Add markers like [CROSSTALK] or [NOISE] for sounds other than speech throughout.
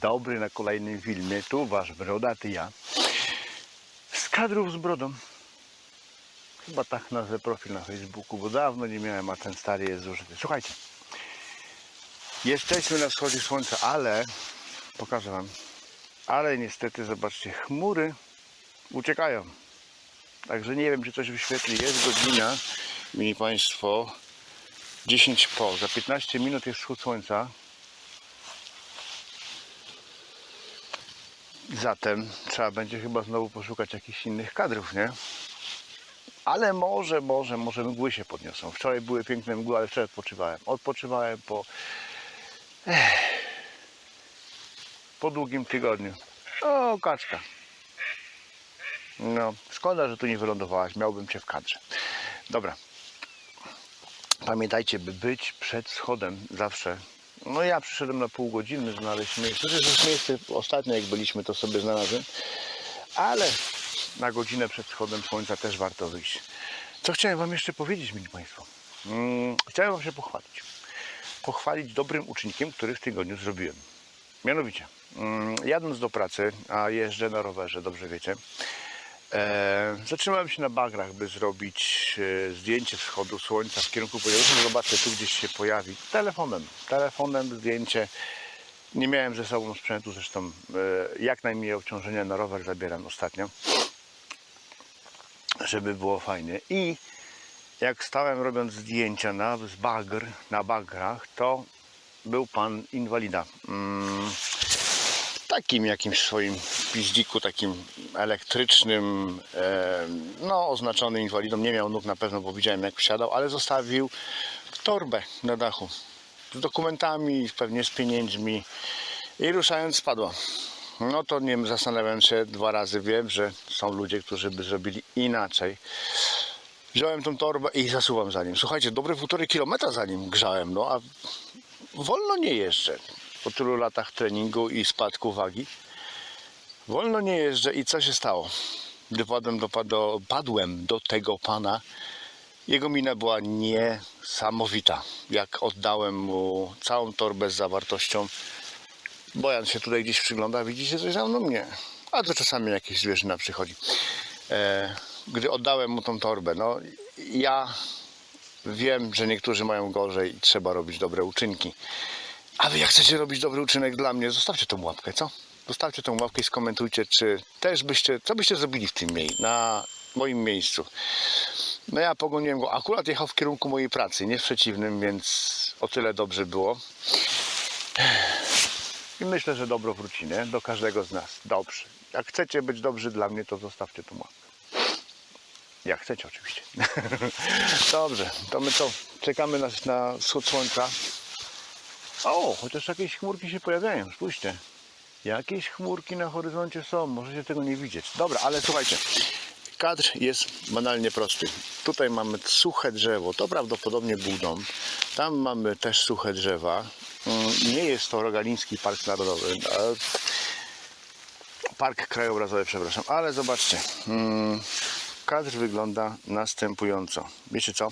dobry na kolejnym filmie. Tu wasz brodaty ja. Z kadrów z brodą. Chyba tak nazwę profil na Facebooku, bo dawno nie miałem, a ten stary jest zużyty. Słuchajcie. Jesteśmy na wschodzie słońca, ale pokażę wam. Ale niestety, zobaczcie, chmury uciekają. Także nie wiem, czy coś wyświetli. Jest godzina, mili Państwo, 10 po. Za 15 minut jest wschód słońca. Zatem trzeba będzie chyba znowu poszukać jakichś innych kadrów, nie? Ale może, może, może mgły się podniosą. Wczoraj były piękne mgły, ale wczoraj odpoczywałem. Odpoczywałem po... Ech, po długim tygodniu. O, kaczka. No, szkoda, że tu nie wylądowałaś. Miałbym cię w kadrze. Dobra. Pamiętajcie, by być przed schodem zawsze. No ja przyszedłem na pół godziny znaleźć miejsce. To jest miejsce ostatnio jak byliśmy, to sobie znalazłem. Ale na godzinę przed schodem słońca też warto wyjść. Co chciałem Wam jeszcze powiedzieć, mili Państwo? Mm, chciałem Wam się pochwalić. Pochwalić dobrym uczynkiem, który w tygodniu zrobiłem. Mianowicie, mm, jadąc do pracy, a jeżdżę na rowerze, dobrze wiecie, e, zatrzymałem się na bagrach, by zrobić e, zdjęcie wschodu słońca w kierunku południowym. Zobaczę, tu gdzieś się pojawi. Telefonem, telefonem zdjęcie. Nie miałem ze sobą sprzętu, zresztą e, jak najmniej obciążenia na rower zabieram ostatnio, żeby było fajnie. I jak stałem robiąc zdjęcia na z bagr, na bagrach, to był pan inwalida. Mm, takim jakimś swoim piździku, takim elektrycznym, no oznaczony inwalidą. Nie miał nóg na pewno, bo widziałem jak wsiadał, ale zostawił torbę na dachu z dokumentami, pewnie z pieniędzmi i ruszając spadła. No to nie zastanawiam się dwa razy, wiem, że są ludzie, którzy by zrobili inaczej. Wziąłem tą torbę i zasuwam za nim. Słuchajcie, dobre półtorej kilometra za nim grzałem, no a wolno nie jeżdżę po tylu latach treningu i spadku wagi. Wolno nie jeżdżę i co się stało? Gdy padłem do, do, padłem do tego pana, jego mina była niesamowita. Jak oddałem mu całą torbę z zawartością, Bojan się tutaj gdzieś przygląda, widzicie coś za mną? Nie. A to czasami jakieś zwierzyna przychodzi. E, gdy oddałem mu tą torbę, no ja wiem, że niektórzy mają gorzej i trzeba robić dobre uczynki. A wy jak chcecie robić dobry uczynek dla mnie, zostawcie tą łapkę, co? Zostawcie tą łapkę i skomentujcie, czy też byście, co byście zrobili w tym miejscu, na moim miejscu. No ja pogoniłem go, akurat jechał w kierunku mojej pracy, nie w przeciwnym, więc o tyle dobrze było. I myślę, że dobro wróci, nie? Do każdego z nas. Dobrze. Jak chcecie być dobrzy dla mnie, to zostawcie tą łapkę. Jak chcecie oczywiście. [LAUGHS] Dobrze, to my co? Czekamy na, na wschód słońca. O, chociaż jakieś chmurki się pojawiają, spójrzcie. Jakieś chmurki na horyzoncie są, możecie tego nie widzieć. Dobra, ale słuchajcie, kadr jest banalnie prosty. Tutaj mamy suche drzewo, to prawdopodobnie był dom. Tam mamy też suche drzewa. Mm, Nie jest to Rogaliński Park Narodowy. Park Krajobrazowy, przepraszam, ale zobaczcie. mm, Kadr wygląda następująco. Wiecie co?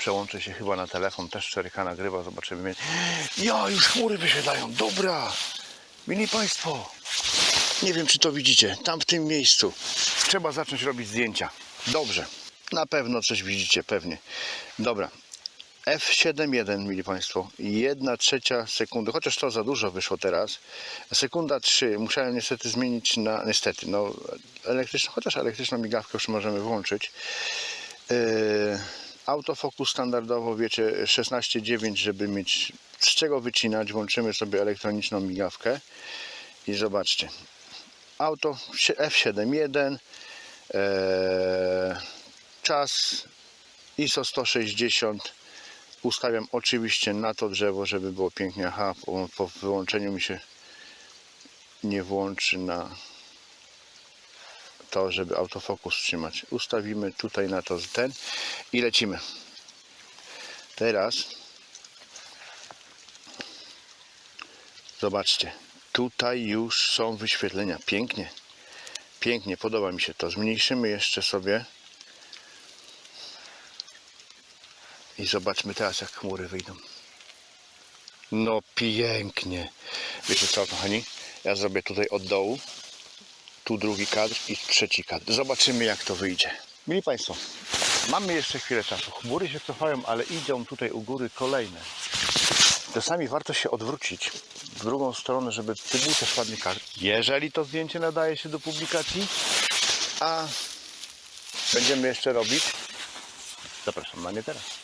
Przełączę się chyba na telefon, też 4K nagrywa, zobaczymy. Ja, już chmury wysiadają, dobra! Mili Państwo, nie wiem czy to widzicie, tam w tym miejscu trzeba zacząć robić zdjęcia. Dobrze, na pewno coś widzicie, pewnie. Dobra, F7.1, mili Państwo, 1 trzecia sekundy, chociaż to za dużo wyszło teraz. Sekunda 3, musiałem niestety zmienić na, niestety, no elektryczną, chociaż elektryczną migawkę już możemy włączyć. Yy, autofokus standardowo, wiecie, 16.9, żeby mieć z czego wycinać, włączymy sobie elektroniczną migawkę i zobaczcie. Auto F7.1, yy, czas ISO 160, ustawiam oczywiście na to drzewo, żeby było pięknie. Aha, po, po wyłączeniu mi się nie włączy na to, żeby autofokus trzymać. Ustawimy tutaj na to ten i lecimy. Teraz zobaczcie, tutaj już są wyświetlenia. Pięknie, pięknie, podoba mi się to. Zmniejszymy jeszcze sobie. I zobaczmy teraz, jak chmury wyjdą. No pięknie. Wiecie co, kochani? Ja zrobię tutaj od dołu, tu drugi kadr i trzeci kadr. Zobaczymy, jak to wyjdzie. Mili Państwo, mamy jeszcze chwilę czasu. Chmury się cofają, ale idą tutaj u góry kolejne. Czasami warto się odwrócić w drugą stronę, żeby ty był też ładny kadr. Jeżeli to zdjęcie nadaje się do publikacji, a będziemy jeszcze robić, zapraszam na nie teraz.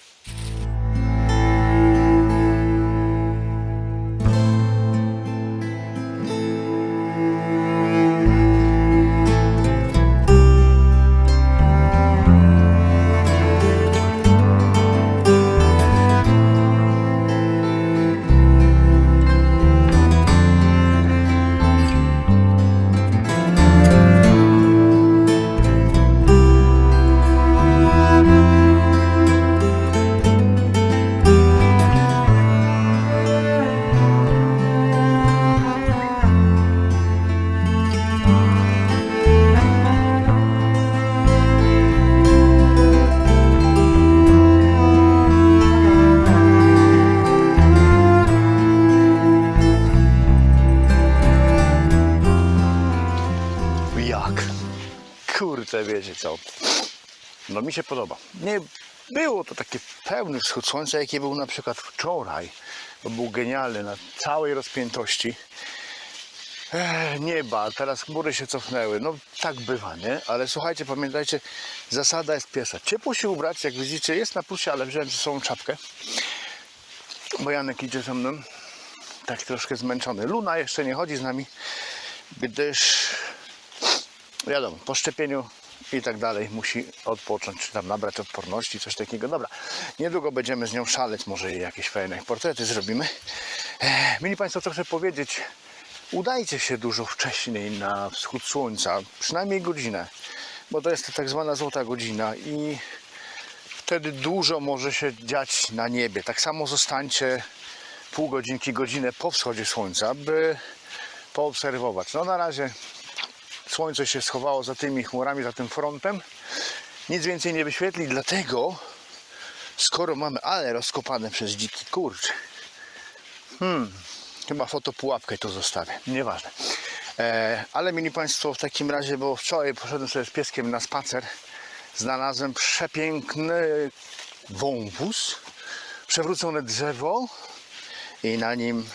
Jak? Kurczę, wiecie co? No mi się podoba. Nie było to takie pełny wschód słońca, jaki był na przykład wczoraj. Bo był genialny na całej rozpiętości e, nieba. Teraz chmury się cofnęły. No tak bywa, nie? Ale słuchajcie, pamiętajcie, zasada jest pierwsza. Ciepło się ubrać, jak widzicie, jest na plusie, ale wziąłem ze sobą czapkę. Bo Janek idzie ze mną. Tak troszkę zmęczony. Luna jeszcze nie chodzi z nami, gdyż wiadomo, po szczepieniu i tak dalej musi odpocząć, czy tam nabrać odporności, coś takiego. Dobra, niedługo będziemy z nią szaleć, może jej jakieś fajne portrety zrobimy. E, mieli Państwo, co chcę powiedzieć, udajcie się dużo wcześniej na wschód słońca, przynajmniej godzinę, bo to jest tak zwana złota godzina i wtedy dużo może się dziać na niebie. Tak samo zostańcie pół godzinki, godzinę po wschodzie słońca, by poobserwować. No na razie słońce się schowało za tymi chmurami, za tym frontem. Nic więcej nie wyświetli, dlatego skoro mamy ale rozkopane przez dziki kurcz, hmm, chyba fotopułapkę tu zostawię, nieważne. E, ale mieli Państwo w takim razie, bo wczoraj poszedłem sobie z pieskiem na spacer, znalazłem przepiękny wąwóz, przewrócone drzewo i na nim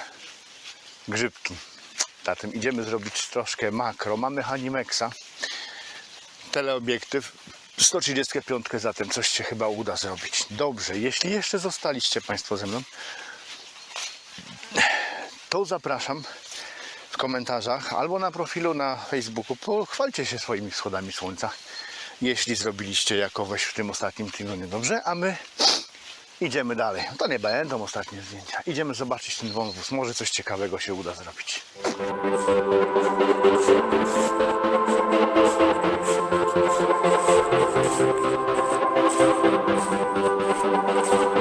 grzybki. Zatem idziemy zrobić troszkę makro. Mamy Hanimexa, teleobiektyw, 135, zatem coś się chyba uda zrobić. Dobrze, jeśli jeszcze zostaliście Państwo ze mną, to zapraszam w komentarzach albo na profilu na Facebooku. Pochwalcie się swoimi wschodami słońca, jeśli zrobiliście jakowoś w tym ostatnim tygodniu dobrze, a my idziemy dalej. To nie będą ostatnie zdjęcia. Idziemy zobaczyć ten wąwóz. Może coś ciekawego się uda zrobić. Tutaj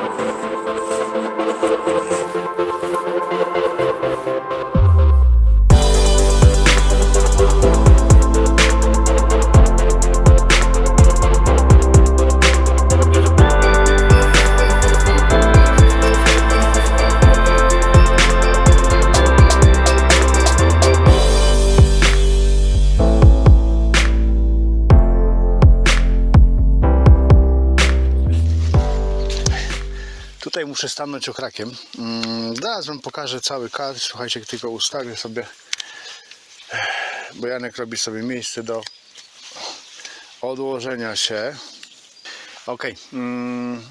muszę stanąć okrakiem. Mm, Zaraz wam pokażę cały kadr. Słuchajcie, tylko ustawię sobie, bo Janek robi sobie miejsce do odłożenia się. Ok. Mm,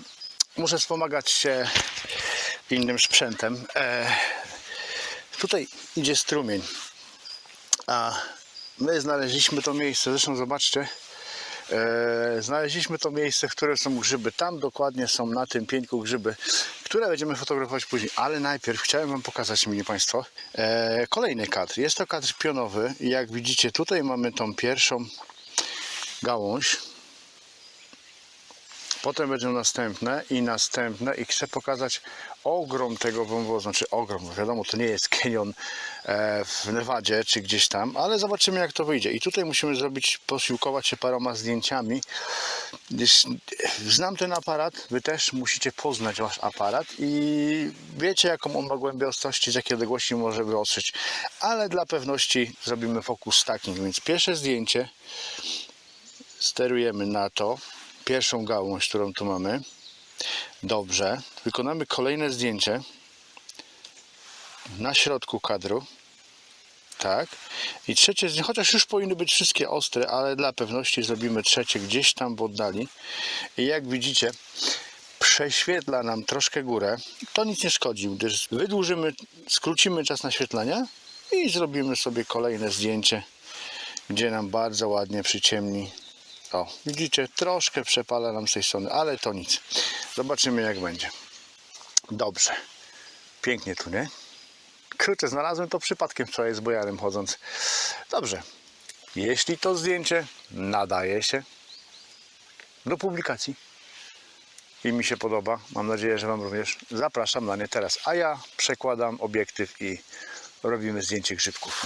muszę wspomagać się innym sprzętem. E, tutaj idzie strumień. A my znaleźliśmy to miejsce. Zresztą zobaczcie. E, znaleźliśmy to miejsce, w którym są grzyby. Tam dokładnie są na tym pieńku grzyby, które będziemy fotografować później. Ale najpierw chciałem Wam pokazać, mili Państwo, e, kolejny kadr. Jest to kadr pionowy. Jak widzicie, tutaj mamy tą pierwszą gałąź. Potem będą następne i następne i chcę pokazać ogrom tego wąwozu, znaczy ogrom, wiadomo to nie jest kenion e, w Nevadzie czy gdzieś tam, ale zobaczymy jak to wyjdzie. I tutaj musimy zrobić, posiłkować się paroma zdjęciami, znam ten aparat, wy też musicie poznać wasz aparat i wiecie jaką on ma głębię z jakiej odległości może wyostrzyć, ale dla pewności zrobimy focus stacking, więc pierwsze zdjęcie. Sterujemy na to, pierwszą gałąź, którą tu mamy. Dobrze. Wykonamy kolejne zdjęcie na środku kadru. Tak. I trzecie zdjęcie, chociaż już powinny być wszystkie ostre, ale dla pewności zrobimy trzecie gdzieś tam w oddali. I jak widzicie, prześwietla nam troszkę górę. To nic nie szkodzi, gdyż wydłużymy, skrócimy czas naświetlania i zrobimy sobie kolejne zdjęcie, gdzie nam bardzo ładnie przyciemni o, widzicie, troszkę przepala nam z tej strony, ale to nic. Zobaczymy jak będzie. Dobrze. Pięknie tu, nie? Kurczę, znalazłem to przypadkiem wczoraj z bojarem chodząc. Dobrze. Jeśli to zdjęcie nadaje się do publikacji i mi się podoba, mam nadzieję, że Wam również, zapraszam na nie teraz. A ja przekładam obiektyw i robimy zdjęcie grzybków.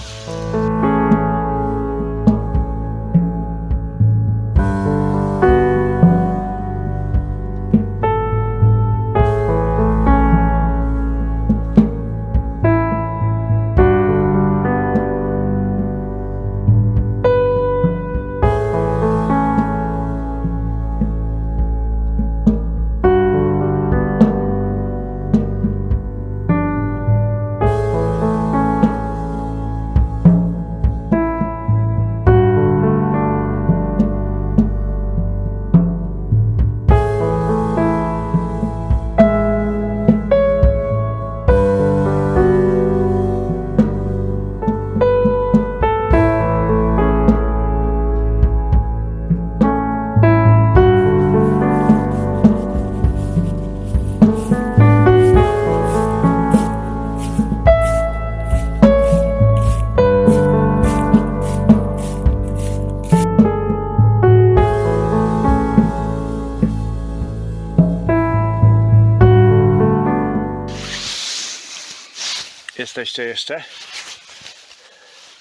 Jesteście jeszcze?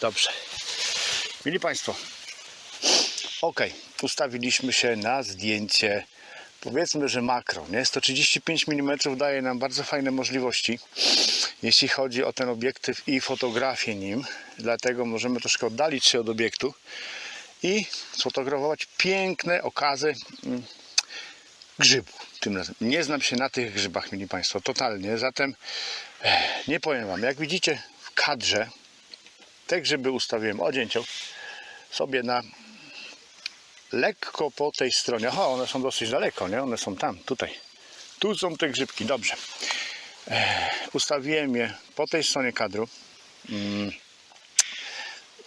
Dobrze. Mili Państwo, ok, ustawiliśmy się na zdjęcie, powiedzmy, że makro. Nie? 135 mm daje nam bardzo fajne możliwości, jeśli chodzi o ten obiektyw i fotografię nim. Dlatego możemy troszkę oddalić się od obiektu i sfotografować piękne okazy grzybu. Tym razem. Nie znam się na tych grzybach, mili Państwo, totalnie. Zatem eh, nie powiem Wam, jak widzicie w kadrze, te grzyby ustawiłem odjęcią sobie na lekko po tej stronie. Aha, one są dosyć daleko, nie? One są tam, tutaj. Tu są te grzybki, dobrze. Eh, Ustawiłem je po tej stronie kadru. Mm,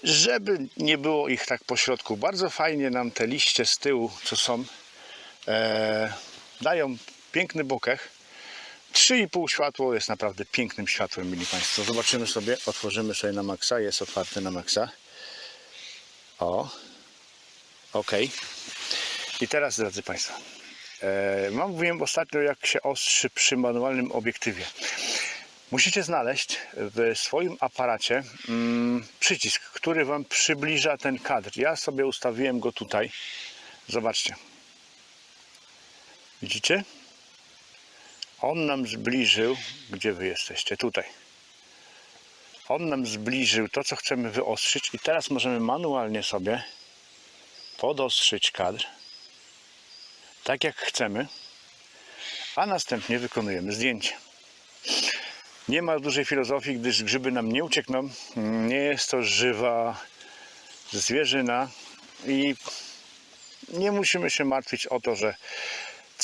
żeby nie było ich tak po środku. Bardzo fajnie nam te liście z tyłu, co są, dają piękny bokeh. 3,5 światło jest naprawdę pięknym światłem, mili Państwo. Zobaczymy sobie, otworzymy sobie na maksa, jest otwarty na maksa. O, ok. I teraz, drodzy Państwo, e, mam mówiłem ostatnio, jak się ostrzy przy manualnym obiektywie. Musicie znaleźć w swoim aparacie mm, przycisk, który Wam przybliża ten kadr. Ja sobie ustawiłem go tutaj. Zobaczcie. Widzicie? On nam zbliżył, gdzie Wy jesteście? Tutaj. On nam zbliżył to, co chcemy wyostrzyć i teraz możemy manualnie sobie podostrzyć kadr tak jak chcemy, a następnie wykonujemy zdjęcie. Nie ma dużej filozofii, gdyż grzyby nam nie uciekną. Nie jest to żywa zwierzyna i nie musimy się martwić o to, że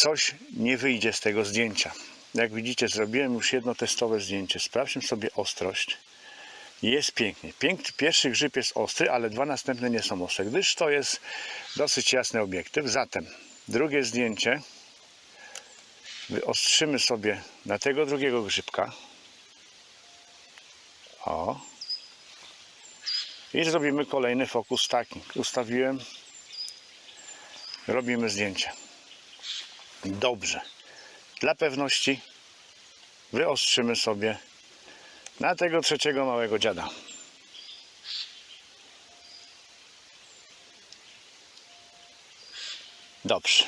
coś nie wyjdzie z tego zdjęcia. Jak widzicie, zrobiłem już jedno testowe zdjęcie. Sprawdźmy sobie ostrość. Jest pięknie. Piękny, pierwszy grzyb jest ostry, ale dwa następne nie są ostre, gdyż to jest dosyć jasny obiektyw. Zatem drugie zdjęcie wyostrzymy sobie na tego drugiego grzybka. O. I zrobimy kolejny fokus stacking. Ustawiłem. Robimy zdjęcie. Dobrze. Dla pewności wyostrzymy sobie na tego trzeciego małego dziada. Dobrze.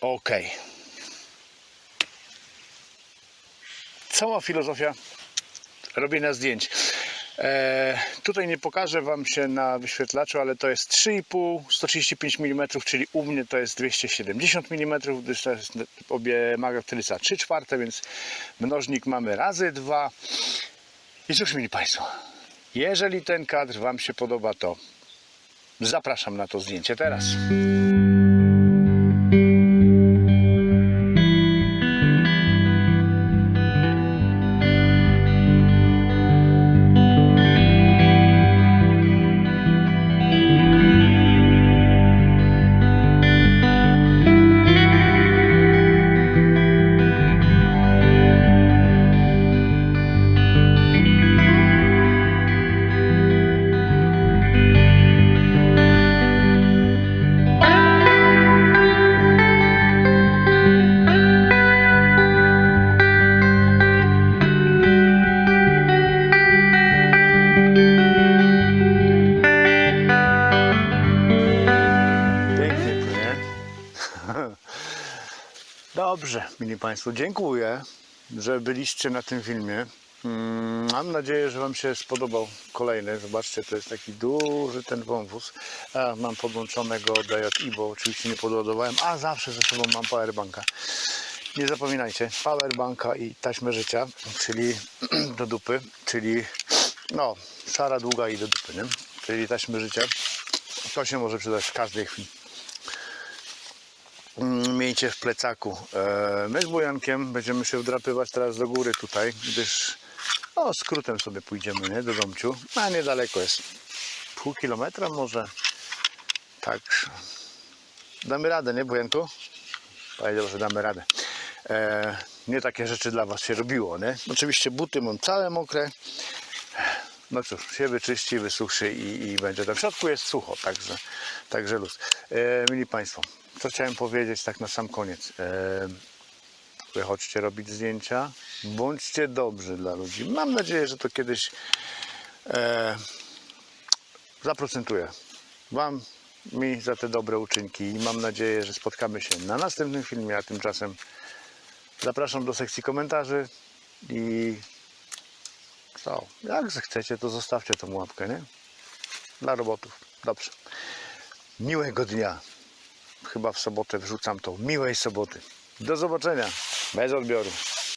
Ok. Cała filozofia robienia zdjęć. E, tutaj nie pokażę Wam się na wyświetlaczu, ale to jest 3,5, 135 mm, czyli u mnie to jest 270 mm, gdyż to jest obie maga wtryca 3 czwarte, więc mnożnik mamy razy 2. I cóż, mili Państwo, jeżeli ten kadr Wam się podoba, to zapraszam na to zdjęcie teraz. Dobrze, mili Państwo, dziękuję, że byliście na tym filmie. Mm, Mam nadzieję, że Wam się spodobał kolejny. Zobaczcie, to jest taki duży ten wąwóz. A, mam podłączonego DJI, bo oczywiście nie podładowałem, a zawsze ze sobą mam powerbanka. Nie zapominajcie, powerbanka i taśmę życia, czyli [CLEARS THROAT] do dupy, czyli no, szara, długa i do dupy, nie? czyli taśmy życia. To się może przydać w każdej chwili. Mm, Miejcie w plecaku. E, My z Bojankiem będziemy się wdrapywać teraz do góry tutaj, gdyż no, skrótem sobie pójdziemy nie, do domciu. A niedaleko jest. Pół kilometra może. Tak. Damy radę, nie Bojanku? Powiedział, że damy radę. E, nie takie rzeczy dla Was się robiło, nie? Oczywiście buty mam całe mokre. No cóż, się wyczyści, wysuszy i, i będzie tam. W środku jest sucho, także, także luz. E, mili Państwo, co chciałem powiedzieć tak na sam koniec. E, wychodźcie robić zdjęcia, bądźcie dobrzy dla ludzi. Mam nadzieję, że to kiedyś e, zaprocentuje Wam, mi za te dobre uczynki i mam nadzieję, że spotkamy się na następnym filmie, a tymczasem zapraszam do sekcji komentarzy i co, jak zechcecie, to zostawcie tą łapkę, nie? Dla robotów. Dobrze. Miłego dnia. Chyba w sobotę wrzucam to. Miłej soboty. Do zobaczenia. Bez odbioru.